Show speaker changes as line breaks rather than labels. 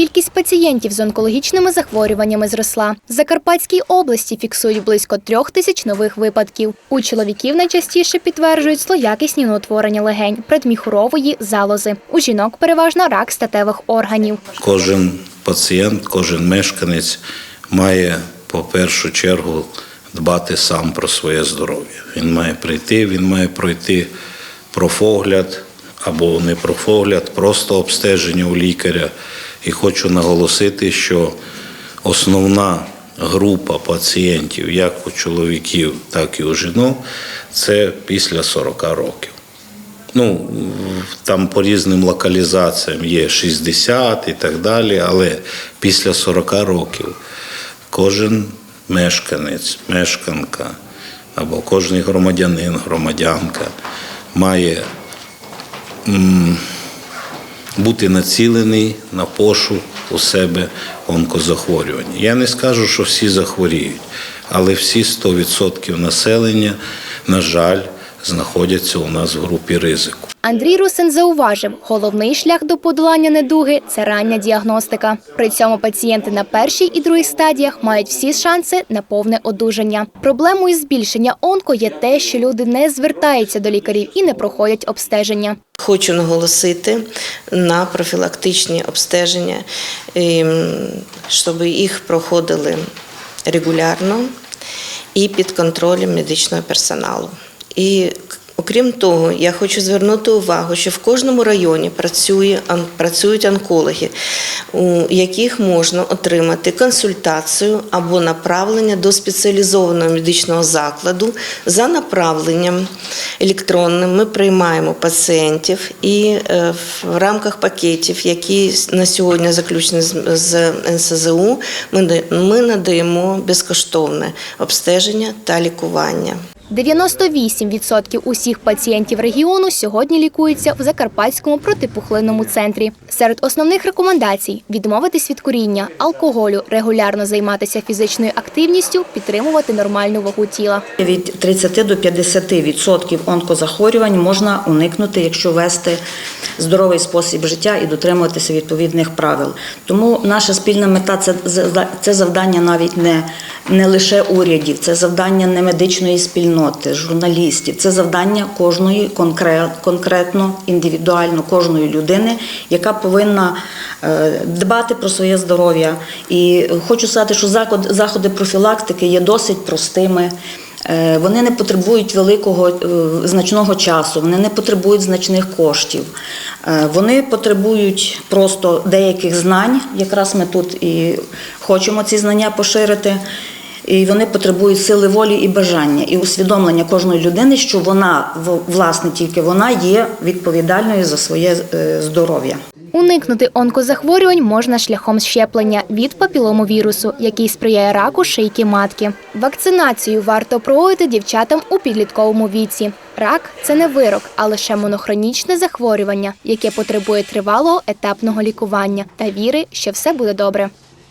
Кількість пацієнтів з онкологічними захворюваннями зросла. В Закарпатській області фіксують близько трьох тисяч нових випадків. У чоловіків найчастіше підтверджують злоякісні неутворення легень, предміхурової залози. У жінок переважно рак статевих органів.
Кожен пацієнт, кожен мешканець має по першу чергу дбати сам про своє здоров'я. Він має прийти, він має пройти профогляд або не профогляд, просто обстеження у лікаря. І хочу наголосити, що основна група пацієнтів, як у чоловіків, так і у жінок, це після 40 років. Ну, там по різним локалізаціям є 60 і так далі, але після 40 років кожен мешканець, мешканка або кожен громадянин, громадянка має бути націлений на пошук у себе онкозахворювання. Я не скажу, що всі захворіють, але всі 100% населення, на жаль, знаходяться у нас в групі ризику.
Андрій Русин зауважив, головний шлях до подолання недуги це рання діагностика. При цьому пацієнти на першій і другій стадіях мають всі шанси на повне одужання. Проблемою збільшення онко є те, що люди не звертаються до лікарів і не проходять обстеження.
Хочу наголосити на профілактичні обстеження, ем, щоб їх проходили регулярно і під контролем медичного персоналу. І окрім того, я хочу звернути увагу, що в кожному районі працює, працюють онкологи, у яких можна отримати консультацію або направлення до спеціалізованого медичного закладу за направленням електронним. Ми приймаємо пацієнтів і е, в рамках пакетів, які на сьогодні заключені з- НСЗУ, ми надаємо безкоштовне обстеження та лікування.
98% усіх пацієнтів регіону сьогодні лікуються в Закарпатському протипухлинному центрі. Серед основних рекомендацій відмовитись від куріння, алкоголю, регулярно займатися фізичною активністю, підтримувати нормальну вагу тіла.
Від 30 до 50 відсотків онкозахворювань можна уникнути, якщо вести здоровий спосіб життя і дотримуватися відповідних правил. Тому наша спільна мета це завдання навіть не, не лише урядів, це завдання не медичної спільноти, журналістів, це завдання кожної конкретно, індивідуально кожної людини, яка повинна е, дбати про своє здоров'я. І хочу сказати, що заходи профілактики є досить простими. Е, Вони не потребують великого е, значного часу, вони не потребують значних коштів. Вони потребують просто деяких знань. Якраз ми тут і хочемо ці знання поширити. І вони потребують сили волі і бажання, і усвідомлення кожної людини, що вона власне тільки вона є відповідальною за своє е, здоров'я.
Уникнути онкозахворювань можна шляхом щеплення від папіломовірусу, який сприяє раку шийки матки. Вакцинацію варто проводити дівчатам у підлітковому віці. Рак це не вирок, а лише монохронічне захворювання, яке потребує тривалого етапного лікування та віри, що все буде добре.